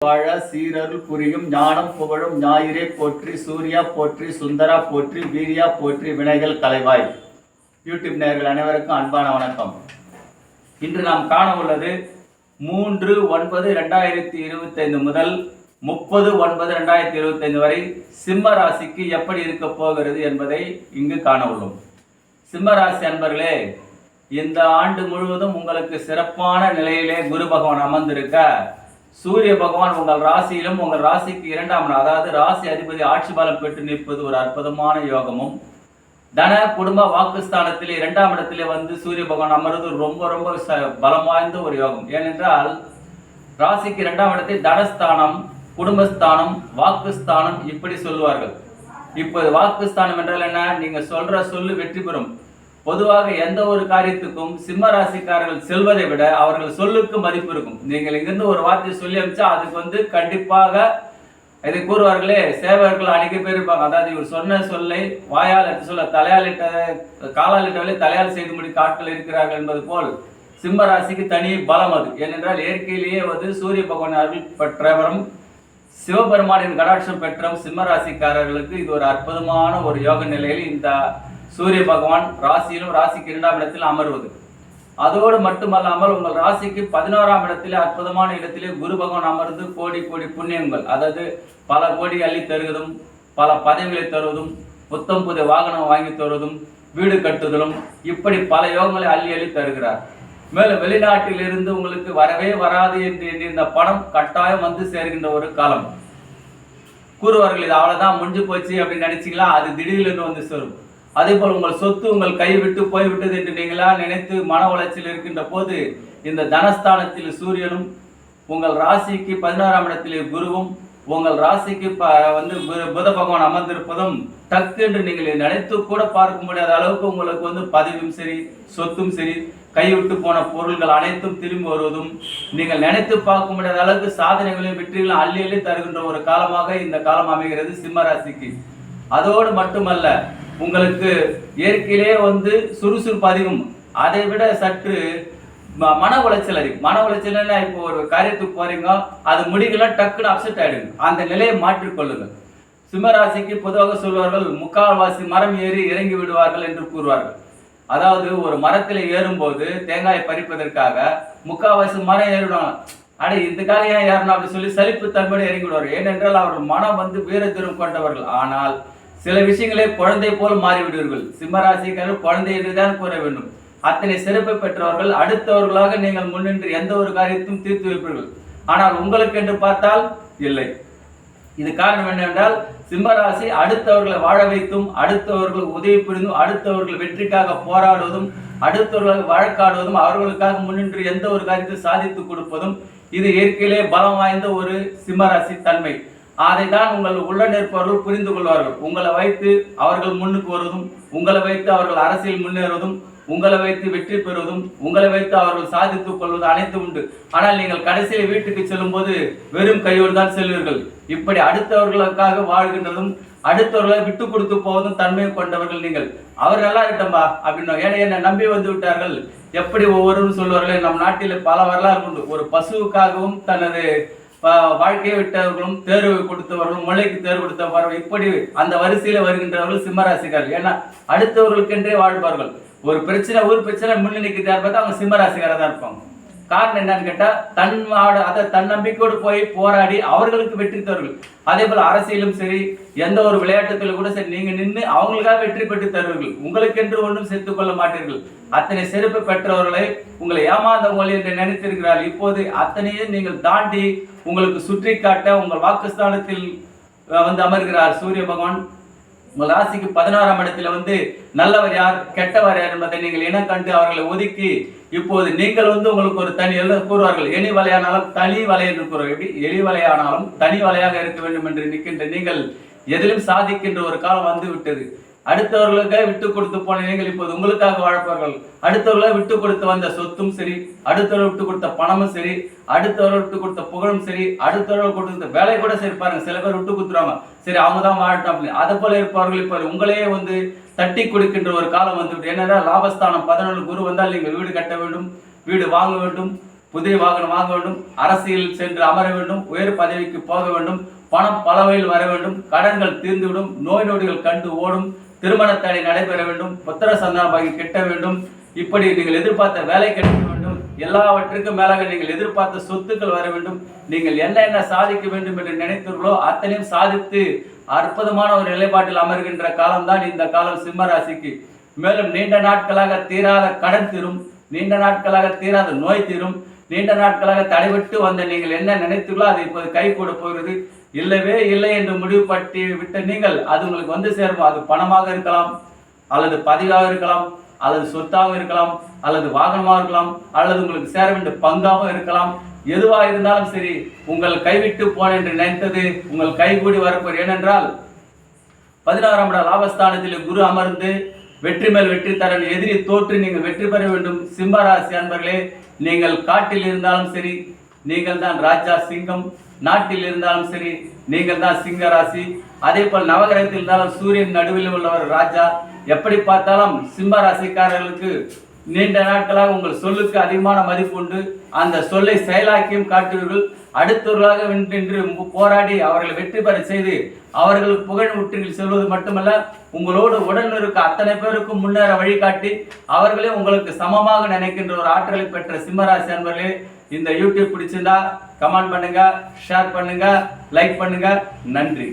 வாழ சீரருள் புரியும் ஞானம் புகழும் ஞாயிறே போற்றி சூர்யா போற்றி சுந்தரா போற்றி வீரியா போற்றி வினைகள் கலைவாய். யூடியூப் நேர்கள் அனைவருக்கும் அன்பான வணக்கம். இன்று நாம் காண உள்ளது மூன்று ஒன்பது ரெண்டாயிரத்தி இருபத்தைந்து முதல் முப்பது ஒன்பது ரெண்டாயிரத்தி இருபத்தைந்து வரை சிம்ம ராசிக்கு எப்படி இருக்க போகிறது என்பதை இங்கு காண உள்ளோம் சிம்ம ராசி அன்பர்களே இந்த ஆண்டு முழுவதும் உங்களுக்கு சிறப்பான நிலையிலே குரு பகவான் அமர்ந்திருக்க சூரிய பகவான் உங்கள் ராசியிலும் உங்கள் ராசிக்கு இரண்டாம் அதாவது ராசி அதிபதி ஆட்சி பலம் பெற்று நிற்பது ஒரு அற்புதமான யோகமும். தன குடும்ப வாக்குஸ்தானத்திலே இரண்டாம் இடத்திலே வந்து சூரிய பகவான் அமர்வது ரொம்ப ரொம்ப ச- பலம் வாய்ந்த ஒரு யோகம். ஏனென்றால் ராசிக்கு இரண்டாம் இடத்தை தனஸ்தானம் குடும்பஸ்தானம் வாக்குஸ்தானம் இப்படி சொல்லுவார்கள். இப்போது வாக்குஸ்தானம் என்றால் என்ன? நீங்க சொல்ற சொல்லு வெற்றி பெறும். பொதுவாக எந்த ஒரு காரியத்துக்கும் சிம்ம ராசிக்காரர்கள் செல்வதை விட அவர்கள் சொல்லுக்கு மதிப்பு இருக்கும். நீங்கள் இங்கிருந்து ஒரு வார்த்தை சொல்லி அனுப்பிச்சா அதுக்கு வந்து கண்டிப்பாக இதை கூறுவார்களே சேவர்கள் அடிக்க பேர் இருப்பாங்க. அதாவது இவர் சொன்ன சொல்லை வாயால் இட்டு சொல்ல தலையால் இட்ட காலால் தலையால் செய்து முடிக்க ஆட்கள் இருக்கிறார்கள் என்பது போல் சிம்ம ராசிக்கு தனி பலம் அது. ஏனென்றால் இயற்கையிலேயே வந்து சூரிய பகவான் அருள் பெற்றவரும் சிவபெருமானின் கடாட்சம் பெற்றம் சிம்ம ராசிக்காரர்களுக்கு இது ஒரு அற்புதமான ஒரு யோக நிலையில் இந்த சூரிய பகவான் ராசியிலும் ராசிக்கு இரண்டாம் இடத்தில் அமர்வது. அதோடு மட்டுமல்லாமல் உங்கள் ராசிக்கு பதினோராம் இடத்திலே அற்புதமான இடத்திலே குரு பகவான் அமர்ந்து கோடி கோடி புண்ணியங்கள் அதாவது பல கோடி அள்ளி தருவதும் பல பதவிகளை தருவதும் புத்தம் புதிய வாகனம் வாங்கி தருவதும் வீடு கட்டுதலும் இப்படி பல யோகங்களை அள்ளி அள்ளி தருகிறார். மேலும் வெளிநாட்டில் இருந்து உங்களுக்கு வரவே வராது என்று எண்ணியிருந்த பணம் கட்டாயம் வந்து சேர்கின்ற ஒரு காலம். கூறுவார்கள் இது அவ்வளோதான் முடிஞ்சு போச்சு அப்படின்னு நினைச்சிங்களா? அது திடீர்னு வந்து சேரும். அதே போல் உங்கள் சொத்து உங்கள் கைவிட்டு போய்விட்டது என்று நீங்களா நினைத்து மன உளைச்சல் இருக்கின்ற போது இந்த தனஸ்தானத்தில் சூரியனும் உங்கள் ராசிக்கு பதினாறாம் இடத்திலே குருவும் உங்கள் ராசிக்கு ப- வந்து பு- புத பகவான் அமர்ந்திருப்பதும் டக்கு என்று நீங்கள் நினைத்து கூட பார்க்க முடியாத அளவுக்கு உங்களுக்கு வந்து பதவியும் சரி சொத்தும் சரி கைவிட்டு போன பொருள்கள் அனைத்தும் திரும்பி வருவதும் நீங்கள் நினைத்து பார்க்க முடியாத அளவுக்கு சாதனைகளையும் வெற்றிகளையும் அள்ளி அள்ளி தருகின்ற ஒரு காலமாக இந்த காலம் அமைகிறது சிம்ம ராசிக்கு. அதோடு மட்டுமல்ல உங்களுக்கு இயற்கையிலே வந்து சுறுசுறுப்பு அதிகம். அதை விட சற்று ம- மன உளைச்சல் அதிகம். மன உளைச்சல்னா இப்போ ஒரு காரியத்துக்கு போறீங்க அது முடிக்கலாம் டக்குன்னு அப்செட் ஆயிடுங்க. அந்த நிலையை மாற்றிக்கொள்ளுங்க சிம்மராசிக்கு பொதுவாக சொல்வார்கள் முக்கால்வாசி மரம் ஏறி இறங்கி விடுவார்கள் என்று கூறுவார்கள். அதாவது ஒரு மரத்தில் ஏறும்போது தேங்காயை பறிப்பதற்காக முக்கால்வாசி மரம் ஏறிடும். அட இதுக்காக ஏன் ஏறணும் அப்படின்னு சொல்லி சலிப்பு தன்மையோடு இறங்கிவிடுவார் ஏனென்றால் அவர்கள் மனம் வந்து வீரத்திறம் கொண்டவர்கள். ஆனால் சில விஷயங்களை குழந்தை போல் மாறிவிடுவீர்கள். சிம்மராசிக்காரர் குழந்தை என்றுதான் கூற வேண்டும். அத்தனை சிறப்பு பெற்றவர்கள் அடுத்தவர்களாக நீங்கள் முன்னின்று எந்த ஒரு காரியத்தையும் தீர்த்து வைப்பீர்கள். ஆனால் உங்களுக்கு என்று பார்த்தால் இல்லை. இது காரணம் என்னவென்றால் சிம்மராசி அடுத்தவர்களை வாழ வைத்தும் அடுத்தவர்கள் உதவி புரிந்தும் அடுத்தவர்கள் வெற்றிக்காக போராடுவதும் அடுத்தவர்களுக்கு வழக்காடுவதும் அவர்களுக்காக முன்னின்று எந்த ஒரு காரியத்தை சாதித்து கொடுப்பதும் இது இயற்கையிலே பலம் வாய்ந்த ஒரு சிம்மராசி தன்மை. அதை தான் உங்கள் உள்ள நிற்பவர்கள் புரிந்து கொள்வார்கள். உங்களை வைத்து அவர்கள் முன்னுக்கு வருவதும் உங்களை வைத்து அவர்கள் அரசியல் முன்னேறுவதும் உங்களை வைத்து வெற்றி பெறுவதும் உங்களை வைத்து அவர்கள் சாதித்துக் கொள்வது அனைத்து உண்டு. ஆனால் நீங்கள் கடைசியில் வீட்டுக்கு செல்லும்போது வெறும் கையோடு தான் செல்வீர்கள். இப்படி அடுத்தவர்களுக்காக வாழ்கின்றதும் அடுத்தவர்களை விட்டு கொடுத்து போவதும் தன்மை கொண்டவர்கள் நீங்கள். அவர் நல்லா இருக்கட்டம்பா அப்படின்னு ஏன்னா என்னை நம்பி வந்து விட்டார்கள்? எப்படி ஒவ்வொருவரும் சொல்வார்களே நம் நாட்டில் பல வரலாறு உண்டு. ஒரு பசுவுக்காகவும் தனது வாழ்க்கையை விட்டவர்களும் தேர்வு கொடுத்தவர்களும் முளைக்கு தேர்வு கொடுத்தவர்கள் இப்படி அந்த வரிசையில வருகின்றவர்கள் சிம்மராசிக்காரர்கள் ஏன்னா அடுத்தவர்களுக்கென்றே வாழ்வார்கள். ஒரு பிரச்சனை ஒரு பிரச்சனை முன்னணிக்கு பார்த்தா அவங்க சிம்மராசிக்காரா தான் இருப்பாங்க. காரணம் என்னன்னு கேட்டா தன் அதை தன் நம்பிக்கையோடு போய் போராடி அவர்களுக்கு வெற்றி தருவீர்கள் அதே போல அரசியலும் சரி எந்த ஒரு விளையாட்டுத்திலும் கூட சரி நீங்க நின்று அவங்களுக்காக வெற்றி பெற்று தருவீர்கள். உங்களுக்கென்று ஒன்றும் சேர்த்துக் கொள்ள மாட்டீர்கள். அத்தனை சிறப்பு பெற்றவர்களை உங்களை ஏமாந்தவங்களை என்று நினைத்திருக்கிறார்கள். இப்போது அத்தனையும் நீங்கள் தாண்டி உங்களுக்கு சுற்றி காட்ட உங்கள் வாக்குஸ்தானத்தில் வந்து அமர்கிறார் சூரிய பகவான். உங்கள் ராசிக்கு பதினாறாம் இடத்துல வந்து நல்லவர் யார் கெட்டவர் யார் என்பதை நீங்கள் இனம் கண்டு அவர்களை ஒதுக்கி இப்போது நீங்கள் வந்து உங்களுக்கு ஒரு தனி எல்லாம் கூறுவார்கள் எலி வலையானாலும் தனி வலை என்று கூறுவார்கள். எப்படி? எலி வலையானாலும் தனி வலையாக இருக்க வேண்டும் என்று நிற்கின்ற நீங்கள் எதிலும் சாதிக்கின்ற ஒரு காலம் வந்து விட்டது. அடுத்தவர்களுக்காக விட்டு கொடுத்து போன நீங்கள் இப்போது உங்களுக்காக வாழ்ப்பார்கள் அடுத்தவர்களை விட்டு கொடுத்து வந்த சொத்தும் சரி அடுத்தவர்கள் விட்டு கொடுத்த பணமும் சரி அடுத்தவர்கள் விட்டு கொடுத்த புகழும் சரி அடுத்தவர்கள் கொடுத்த வேலை கூட சரி பாருங்க. சில பேர் விட்டு கொடுத்துருவாங்க. சரி அவங்க தான் வாழட்டும் அப்படின்னு அதை போல இருப்பவர்கள் இப்போ உங்களையே வந்து தட்டி கொடுக்கின்ற ஒரு காலம் வந்துவிடும் என்னன்னா லாபஸ்தானம் பதினொன்று குரு வந்தால் நீங்கள் வீடு கட்ட வேண்டும் வீடு வாங்க வேண்டும் புதிய வாகனம் வாங்க வேண்டும் அரசியல் சென்று அமர வேண்டும் உயர் பதவிக்கு போக வேண்டும் பணம் பல வகையில் வர வேண்டும் கடன்கள் தீர்ந்துவிடும் நோய் நொடிகள் கண்டு ஓடும் திருமண தடை நடைபெற வேண்டும் புத்திர சந்தான பாகி கிட்ட வேண்டும் இப்படி நீங்கள் எதிர்பார்த்த வேலை கிடைக்க வேண்டும் எல்லாவற்றுக்கும் மேலாக நீங்கள் எதிர்பார்த்த சொத்துக்கள் வர வேண்டும் நீங்கள் என்ன என்ன சாதிக்க வேண்டும் என்று நினைத்தீர்களோ அத்தனையும் சாதித்து அற்புதமான ஒரு நிலைப்பாட்டில் அமர்கின்ற காலம்தான் இந்த காலம் சிம்ம ராசிக்கு மேலும் நீண்ட நாட்களாக தீராத கடன் தீரும் நீண்ட நாட்களாக தீராத நோய் தீரும் நீண்ட நாட்களாக தடைபட்டு வந்த நீங்கள் என்ன நினைத்துள்ளோ அது இப்போது கை கூட போகிறது. இல்லவே இல்லை என்று முடிவு பட்டி விட்ட நீங்கள் அது உங்களுக்கு வந்து சேரும். அது பணமாக இருக்கலாம் அல்லது பதிவாக இருக்கலாம் அல்லது சொத்தாக இருக்கலாம் அல்லது வாகனமாக இருக்கலாம் அல்லது உங்களுக்கு சேர வேண்டிய பங்காகவும் இருக்கலாம். எதுவாக இருந்தாலும் சரி உங்கள் கைவிட்டு போன என்று நினைத்தது உங்கள் கைகூடி வரப்போர் ஏனென்றால் பதினாறாம் இட லாபஸ்தானத்தில் குரு அமர்ந்து வெற்றி மேல் வெற்றி தரன் எதிரி தோற்று நீங்கள் வெற்றி பெற வேண்டும். சிம்மராசி அன்பர்களே நீங்கள் காட்டில் இருந்தாலும் சரி நீங்கள் தான் ராஜா சிங்கம். நாட்டில் இருந்தாலும் சரி நீங்கள் தான் சிங்க ராசி அதே போல் நவகிரகத்தில் இருந்தாலும் சூரியன் நடுவில் உள்ளவர் ராஜா. எப்படி பார்த்தாலும் சிம்ம ராசிக்காரர்களுக்கு நீண்ட நாட்களாக உங்கள் சொல்லுக்கு அதிகமான மதிப்பு உண்டு. அந்த சொல்லை செயலாக்கியும் காட்டுவீர்கள். அடுத்தவர்களாக நின்று போராடி அவர்களை வெற்றி பெற செய்து அவர்கள் புகழ் முற்றில் செல்வது மட்டுமல்ல உங்களோடு உடன் இருக்க அத்தனை பேருக்கும் முன்னேற வழிகாட்டி அவர்களே உங்களுக்கு சமமாக நினைக்கின்ற ஒரு ஆற்றலை பெற்ற சிம்மராசி அன்பர்களே இந்த யூடியூப் பிடிச்சிருந்தா கமெண்ட் பண்ணுங்க ஷேர் பண்ணுங்க லைக் பண்ணுங்க. நன்றி.